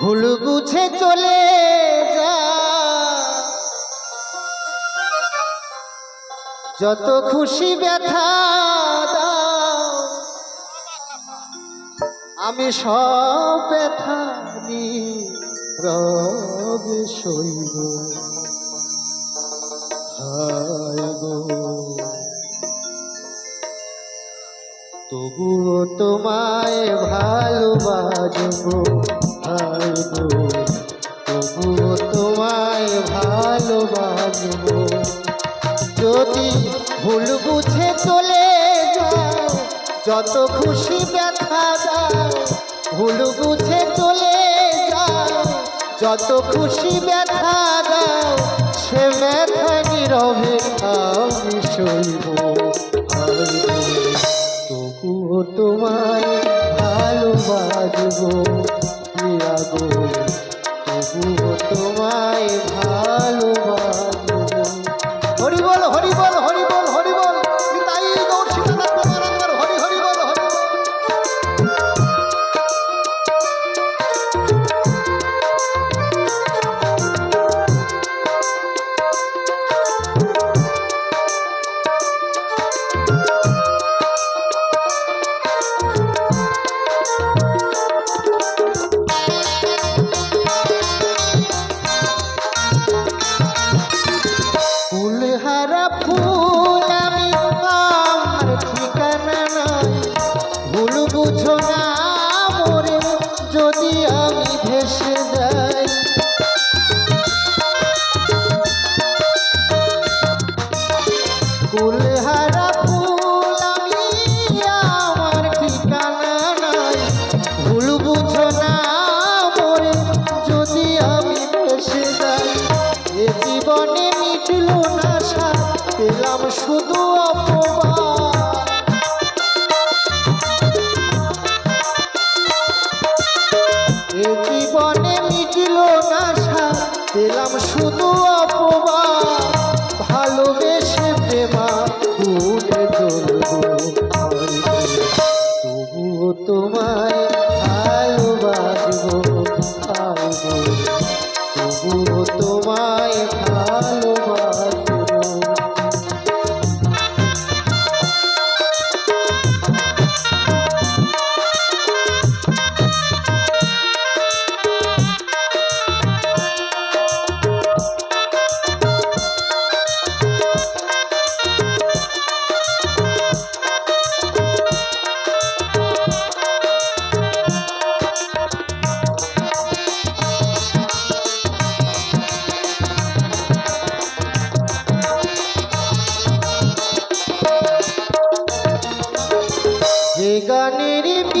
ভুল বুঝে চলে যা। যত খুশি ব্যথা আমি সব ব্যথা রব শৈব তবুও তোমায় ভালোবাসবো। কাঁদব তবুও তোমায় ভালোবাসব। যদি ভুল বুঝে চলে যাও, যত খুশি ব্যথা দাও, ভুল বুঝে চলে যাও, যত খুশি ব্যথা দাও, সে ব্যথা নীরবে আমি শৈব তবুও তোমায় ভালোবাসব। গো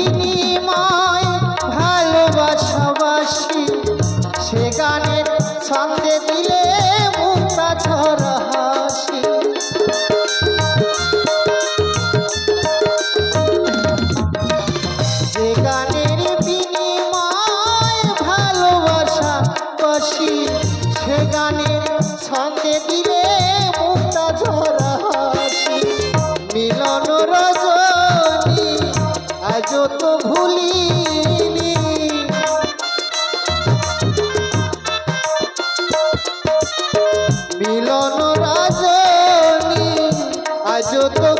তিনি মা yo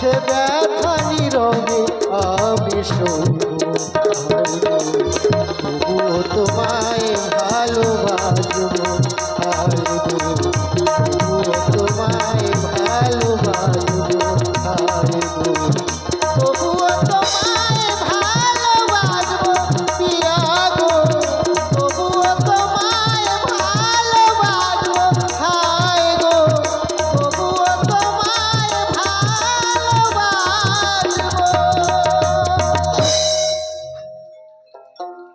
সে ব্যথা